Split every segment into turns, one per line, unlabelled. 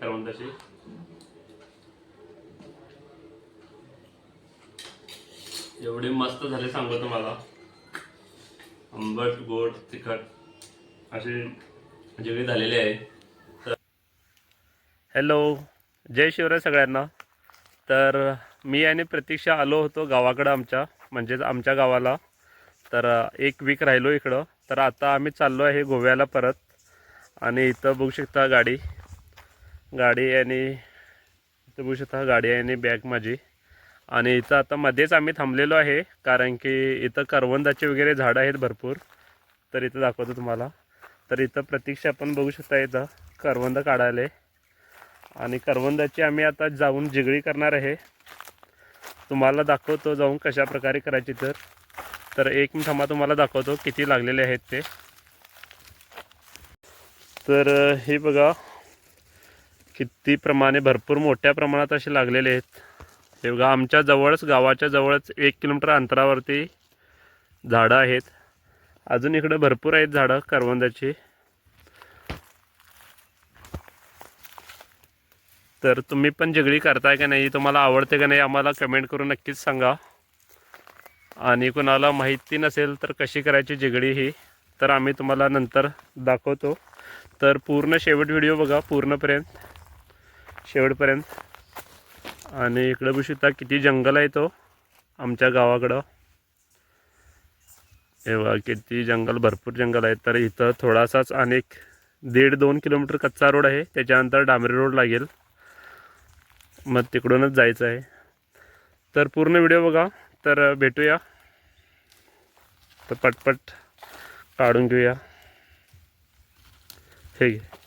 करवंदाची एवढे मस्त झाले सांगतो तुम्हाला. आंबट गोड तिखट असे जेवढे झालेले आहे. तर हॅलो जय शिवराय सगळ्यांना. तर मी आणि प्रतीक्षा आलो होतो गावाकडं आमच्या म्हणजेच आमच्या गावाला. तर एक वीक राहिलो इकडं. तर आता आम्ही चाललो आहे गोव्याला परत. आणि इथं बघू शकता गाडी. गाडी आणि इथं बघू शकता गाडी आणि बॅग माझी. आणि इथं आता मध्येच आम्ही थांबलेलो आहे कारण की इथं करवंदाचे वगैरे झाडं आहेत भरपूर. तर इथं दाखवतो तुम्हाला. तर इथं प्रतीक्षा पण बघू शकता इथं करवंद काढायला. आणि करवंदाची आम्ही आता जाऊन जिगळी करणार आहे. तुम्हाला दाखवतो जाऊन कशा प्रकारे करायची तर. तर एक मी थांबा तुम्हाला दाखवतो किती लागलेले आहेत ते. तर हे बघा. किती प्रमाणे भरपूर मोठ्या प्रमाणात असे लागलेले आहेत. हे बघा आमच्या जवळच गावाच्या जवळच एक किलोमीटर अंतरावरती झाडं आहेत. अजून इकडे भरपूर आहेत झाडं करवंदाची. तर तुम्ही पण जिगडी करताय का नाही तुम्हाला आवडते का नाही आम्हाला कमेंट करून नक्कीच सांगा. आणि कुणाला माहिती नसेल तर कशी करायची जिगडी ही तर आम्ही तुम्हाला नंतर दाखवतो. तर पूर्ण शेवट व्हिडिओ बघा पूर्णपर्यंत. शेवटपर्यंत. आणि इकडं बघू शकता किती जंगल आहे तो आमच्या गावाकडं. हे किती जंगल भरपूर जंगल आहे तर इथं थोडासाच अनेक दीड दोन किलोमीटर कच्चा रोड आहे. त्याच्यानंतर डांबरी रोड लागेल. मग तिकडूनच जायचं आहे. तर पूर्ण व्हिडिओ बघा. तर भेटूया. तर पटपट काढून घेऊया. हे घे.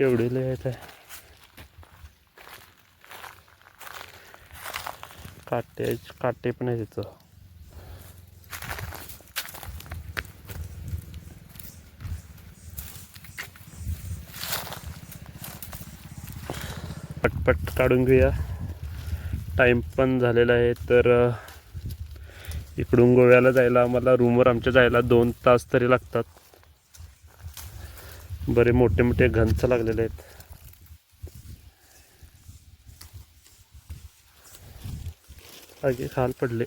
केवढे लय आहेत काटे काटे पण आहे तिथं पटपट काढून घेऊया. टाईम पण झालेला आहे तर इकडून गोव्याला जायला आम्हाला रूमवर आमच्या जायला दोन तास तरी लागतात. बरे मोठे मोठे घंच लागलेले आहेत. आगे खाल पडले.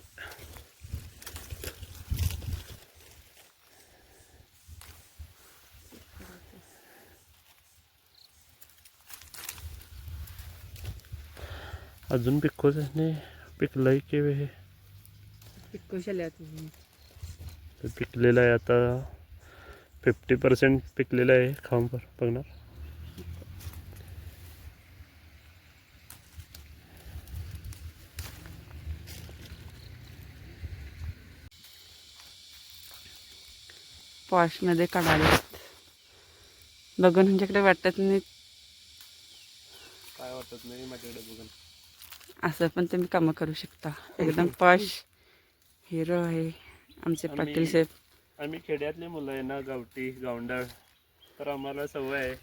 अजून पिकोच पिकलंय की हे? तर पिकलेलं आहे आता. फिफ्टी पर्सेंट पिकलेलं आहे खाऊन पर बघणार.
पॉशमध्ये काढाले बघून ह्यांच्याकडे वाटत नाही.
काय वाटत नाही माझ्याकडे बघून.
असं पण तुम्ही कामं करू शकता. एकदम पॉश हिरो आहे. आमचे पाटील साहेब.
आम्ही खेड्यातली मुलं आहे ना गावठी गावंडाळ तर आम्हाला सवय आहे.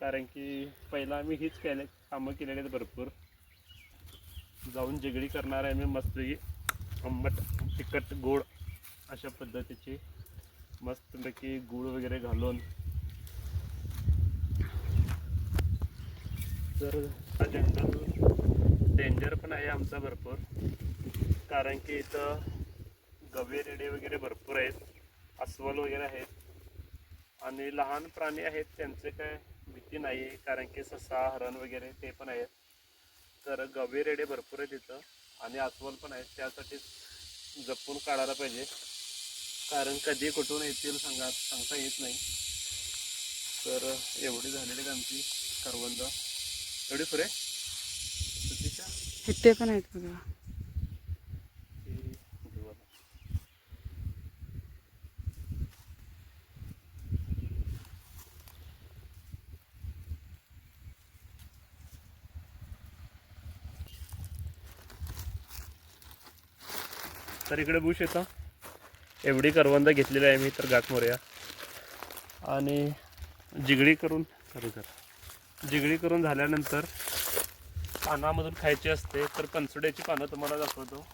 कारण की पहिला आम्ही हीच केले कामं केलेली आहेत भरपूर. जाऊन जिगडी करणार आहे मी मस्तपैकी आंबट तिखट गोड अशा पद्धतीची. मस्तपैकी गूळ वगैरे घालून. तर हा जंगल डेंजर पण आहे आमचा भरपूर. कारण की इथं गवे रेडे वगैरे भरपूर आहेत. अस्वल वगैरे आहेत. आणि लहान प्राणी आहेत त्यांचे काय भीती नाही आहे कारण की ससा हरण वगैरे ते पण आहेत. तर गवे रेडे भरपूर आहेत तिथं आणि अस्वल पण आहेत. त्यासाठी जपून काढायला पाहिजे. कारण कधी कुठून येतील सांगा सांगता येत नाही. तर एवढी झालेली आहेत आमची करवंद. एवढी पुरे सतीच्या?
पण आहेत बघा
हे घेऊ आता. तर इकडे बुश येतं एवढी करवंद घेतलेली आहे मी तर गाठमोऱ्या आणि जिगडी करून करू कर जिगडी करून झाल्यानंतर पानामधून खायची असते तर कणसुड्याची पानं तुम्हाला दाखवतो.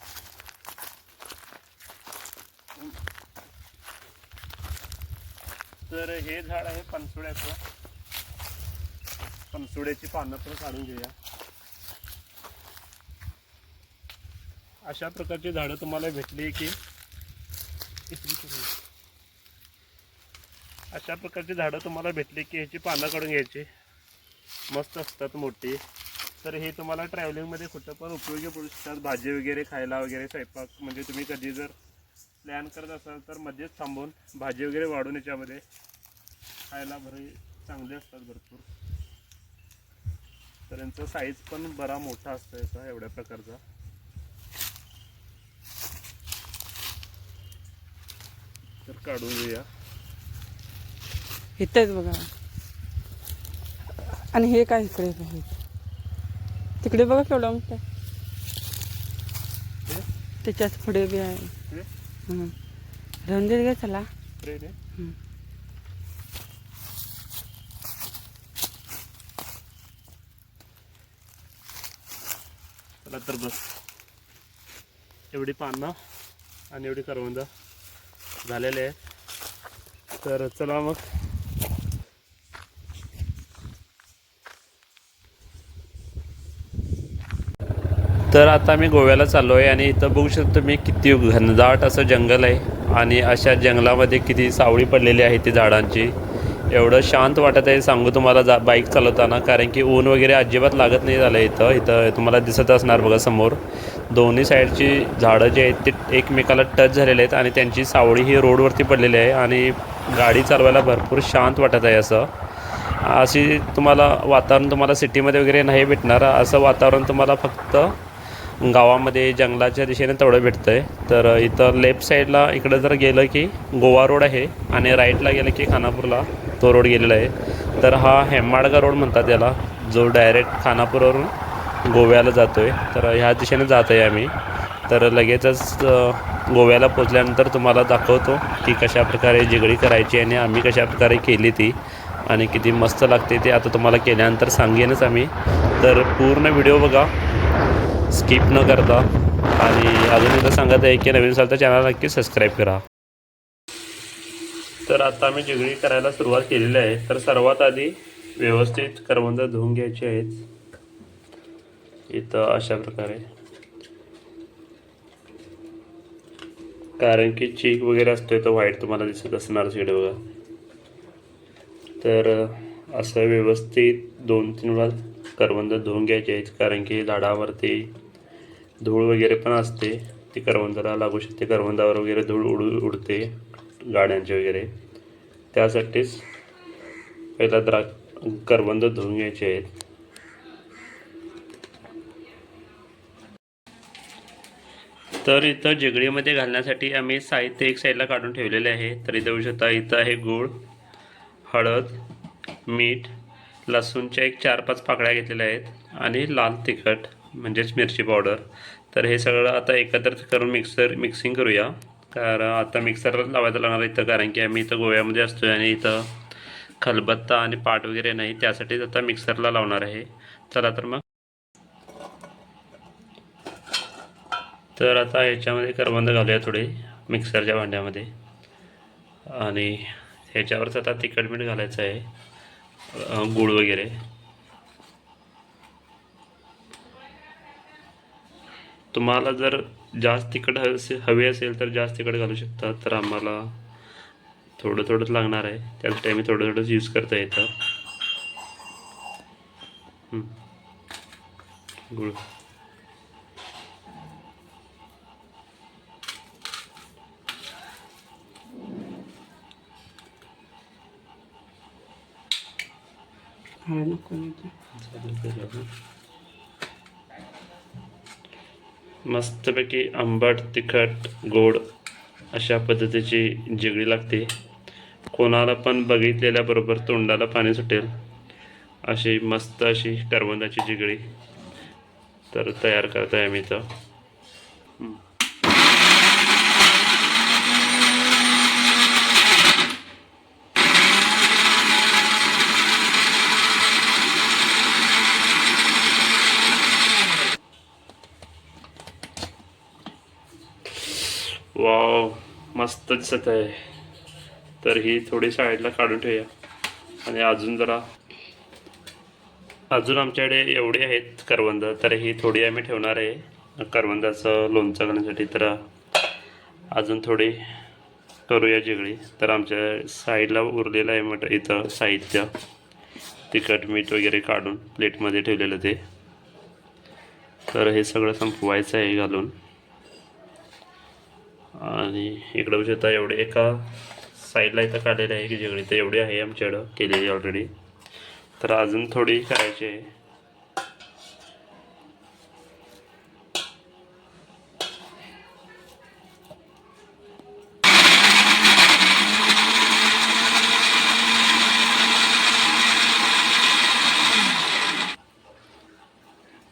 तर हे झाड आहे पनसुड्याचं पनसुड्याची पानं पण काढून घेऊया. अशा प्रकारची झाडं तुम्हाला भेटली की अशा प्रकारची झाडं तुम्हाला भेटली की ह्याची पानं काढून घ्यायची. मस्त असतात मोठी. तर हे तुम्हाला ट्रॅव्हलिंगमध्ये कुठं पण उपयोगी पडू शकतात. भाजी वगैरे खायला वगैरे स्वयंपाक म्हणजे तुम्ही कधी जर प्लॅन करत असाल तर मध्येच थांबून भाजी वगैरे वाढून याच्यामध्ये खायला बरे चांगले असतात भरपूर. तर यांचा साईज पण बरा मोठा असतो याचा एवढ्या प्रकारचा. तर काढून घेऊया
इथेच बघा आणि हे काय इकडे आहे तिकडे बघा केवढा मोठा.
हे?
त्याच्यात पुढे बी आहे
हे?
हं. राहून दे गे चला.
चला तर बस एवढी पानं आणि एवढी करवंद झालेले आहे. तर चला मग. तर आता मी गोव्याला चाललो आहे आणि इथं बघू शकतो मी किती घनदाट असं जंगल आहे. आणि अशा जंगलामध्ये किती सावळी पडलेली आहे ती झाडांची. एवढं शांत वाटत आहे सांगू तुम्हाला जा बाईक चालवताना. कारण की ऊन वगैरे अजिबात लागत नाही झालं इथं. इथं तुम्हाला दिसत असणार बघा समोर. दोन्ही साईडची झाडं जी आहेत ते एकमेकाला टच झालेले आहेत आणि त्यांची सावळी ही रोडवरती पडलेली आहे आणि गाडी चालवायला भरपूर शांत वाटत आहे असं. अशी तुम्हाला वातावरण तुम्हाला सिटीमध्ये वगैरे नाही भेटणार. असं वातावरण तुम्हाला फक्त गावामध्ये जंगलाच्या दिशेने तेवढं भेटतं आहे तर इथं लेफ्ट साईडला इकडं जर गेलं की गोवा रोड आहे आणि राईटला गेलं की खानापूरला तो रोड गेलेला आहे. तर हा हेमाडगा रोड म्हणतात याला जो डायरेक्ट खानापूरवरून गोव्याला जातो आहे तर ह्या दिशेने जात आहे आम्ही. तर लगेचच गोव्याला पोचल्यानंतर तुम्हाला दाखवतो की कशा प्रकारे जिगडी करायची आणि आम्ही कशा प्रकारे केली ती आणि किती मस्त लागते ते आता तुम्हाला केल्यानंतर सांगेनच आम्ही. तर पूर्ण व्हिडिओ बघा. स्किप न करता. आणि अजून एकदा सांगत आहे की नवीन असाल तर चॅनल नक्की सबस्क्राईब करा. तर आता आम्ही जिगडी करायला सुरुवात केलेली आहे. तर सर्वात आधी व्यवस्थित करवंद धुवून घ्यायची आहेत. इथं अशा प्रकारे. कारण की चीक वगैरे असतोय तर व्हाईट तुम्हाला दिसत असणार तिकडे बघा. तर असं व्यवस्थित दोन तीन वेळा करवंद धुवून घ्यायचे आहेत. कारण की झाडावरती धूळ वगैरे पण असते. ती करवंदाला लागू शकते. करवंदावर वगैरे धूळ उडू उडते गाड्यांचे वगैरे. त्यासाठीच पहिला द्रा करवंद धुवून घ्यायचे आहेत. तर इथं जेगडीमध्ये घालण्यासाठी आम्ही साहित्य एक साईडला काढून ठेवलेले आहे. तर इथं बघू शकता इथं आहे गूळ हळद मीठ लसूणच्या एक चार पाच पाकळ्या घेतलेल्या आहेत आणि लाल तिखट म्हणजेच मिरची पावडर तर हे सगळं आता एकत्र करून मिक्सर मिक्सिंग करूया. कारण आता मिक्सर लावायचं लागणार इथं कारण की आम्ही इथं गोव्यामध्ये असतो आणि इथं खलबत्ता आणि पाट वगैरे नाही त्यासाठीच आता मिक्सरला लावणार आहे. चला तर मग. तर आता याच्यामध्ये करवंद घालूया थोडे मिक्सरच्या भांड्यामध्ये. आणि ह्याच्यावरच आता तिखट मीठ घालायचं आहे गूळ वगैरे. तुम्हाला जर जास्त तिखट हवे असे- हवे असेल तर जास्त तिखट घालू शकता तर आम्हाला थोडं थोडंच लागणार आहे. त्यासाठी आम्ही थोडं थोडंच यूज करता येतं. गुळ.
हळद नको
मस्तपैकी आंबट तिखट गोड अशा पद्धतीची जिगडी लागते. कोणाला पण बघितलेल्याबरोबर तोंडाला पाणी सुटेल. अशी मस्त अशी करवंदाची जिगडी तर तयार करताय आम्ही तर हं. वाव मस्त दिसत आहे. तर ही थोडी साईडला काढून ठेवूया. आणि अजून जरा अजून आमच्याकडे एवढी आहेत करवंद तर ही थोडी आम्ही ठेवणार आहे. करवंदाचं लोणचं करण्यासाठी तर अजून थोडी करूया जिगळी. तर आमच्या साईडला उरलेलं आहे म्हटलं इथं साहित्य. तिखट मीठ वगैरे काढून प्लेटमध्ये ठेवलेलं ते. तर हे सगळं संपवायचं आहे घालून. आणि इकडं बघू शकता एवढे एका साईडला इथं काढलेले आहे की जिकडे तर एवढी आहे आमच्याकडं केलेली ऑलरेडी तर अजून थोडी करायची आहे.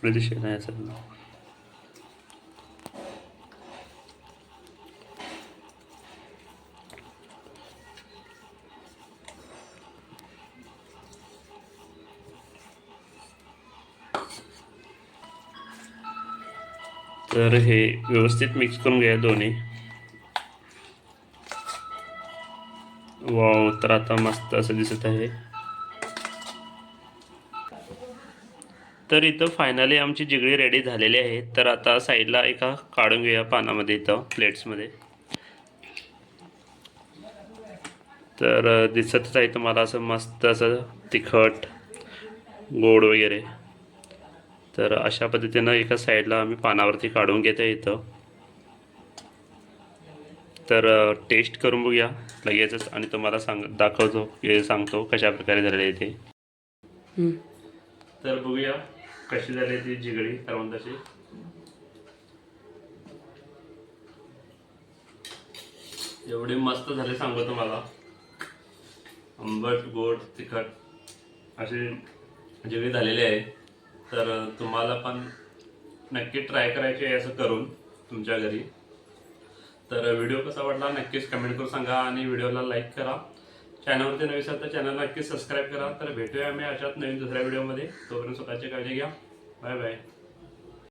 प्रदिशा नाही असं तर हे व्यवस्थित मिक्स करून घ्या दोन्ही. वाव तर आता मस्त असं दिसत आहे. तर इथं फायनली आमची जिगडी रेडी झालेली आहे. तर आता साईडला एका काढून घेऊया पानामध्ये इथं प्लेट्समध्ये तर दिसतच आहे तुम्हाला असं मस्त असं तिखट गोड वगैरे. तर अशा पद्धतीनं एका साईडला आम्ही पानावरती काढून घेतो इथं. तर टेस्ट करून बघूया. लगेचच आणि तुम्हाला सांग दाखवतो की सांगतो कशा प्रकारे झालेले आहे ते. तर बघूया कशी झाली ती जिगडी करवंदाची एवढी मस्त झाले सांगू तुम्हाला. आंबट गोड तिखट अशी जिगडी झालेली आहे. तर तुम्हाला पण नक्की ट्राय करायची आहे असं करून तुमच्या घरी. तर व्हिडिओ कसा वाटला नक्कीच कमेंट करून सांगा आणि व्हिडिओला लाईक करा. चॅनलवरती नवीन असाल तर चॅनलला नक्कीच सबस्क्राईब करा. तर भेटूया आम्ही अशाच नवीन दुसऱ्या व्हिडिओमध्ये तोपर्यंत स्वतःची काळजी घ्या. Bye bye